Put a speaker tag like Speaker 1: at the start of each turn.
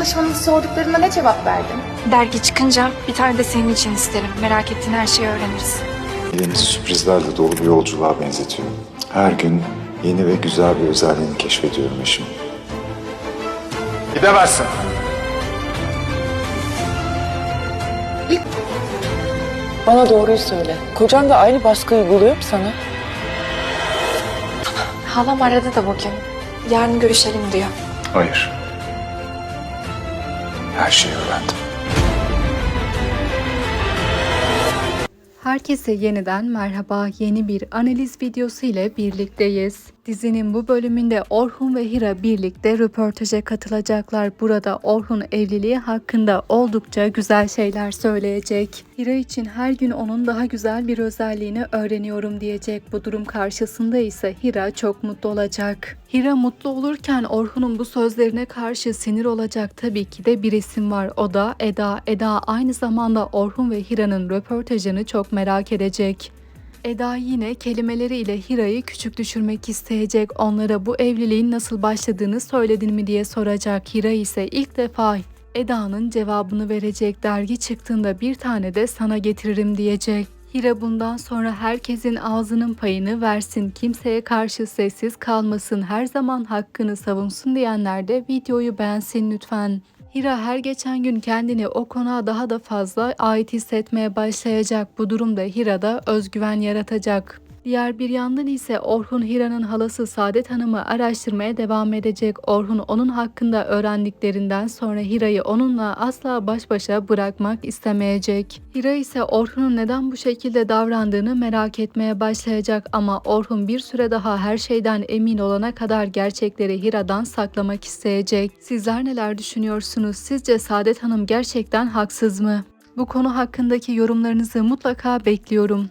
Speaker 1: Danışmanınız sorduklarında ne cevap verdin?
Speaker 2: Dergi çıkınca bir tane de senin için isterim. Merak ettiğin her şeyi öğreniriz.
Speaker 3: Elimizi sürprizlerle dolu bir yolculuğa benzetiyorum. Her gün yeni ve güzel bir özelliğini keşfediyorum eşim.
Speaker 4: Gidemezsin.
Speaker 5: Bana doğruyu söyle. Kocan da aynı baskıyı uyguluyor mu sana?
Speaker 2: Halam aradı da bugün. Yarın görüşelim diyor.
Speaker 3: Hayır. Her şeyi öğrendim.
Speaker 6: Herkese yeniden merhaba. Yeni bir analiz videosu ile birlikteyiz. Dizinin bu bölümünde Orhun ve Hira birlikte röportaja katılacaklar. Burada Orhun evliliği hakkında oldukça güzel şeyler söyleyecek. Hira için her gün onun daha güzel bir özelliğini öğreniyorum diyecek. Bu durum karşısında ise Hira çok mutlu olacak. Hira mutlu olurken Orhun'un bu sözlerine karşı sinir olacak tabii ki de bir isim var. O da Eda. Eda aynı zamanda Orhun ve Hira'nın röportajını çok merak edecek. Eda yine kelimeleriyle Hira'yı küçük düşürmek isteyecek. Onlara bu evliliğin nasıl başladığını söyledin mi diye soracak. Hira ise ilk defa Eda'nın cevabını verecek. Dergi çıktığında bir tane de sana getiririm diyecek. Hira bundan sonra herkesin ağzının payını versin, kimseye karşı sessiz kalmasın, her zaman hakkını savunsun diyenler de videoyu beğensin lütfen. Hira her geçen gün kendini o konuğa daha da fazla ait hissetmeye başlayacak. Bu durumda Hira'da özgüven yaratacak. Diğer bir yandan ise Orhun Hira'nın halası Saadet Hanım'ı araştırmaya devam edecek. Orhun onun hakkında öğrendiklerinden sonra Hira'yı onunla asla baş başa bırakmak istemeyecek. Hira ise Orhun'un neden bu şekilde davrandığını merak etmeye başlayacak ama Orhun bir süre daha her şeyden emin olana kadar gerçekleri Hira'dan saklamak isteyecek. Sizler neler düşünüyorsunuz? Sizce Saadet Hanım gerçekten haksız mı? Bu konu hakkındaki yorumlarınızı mutlaka bekliyorum.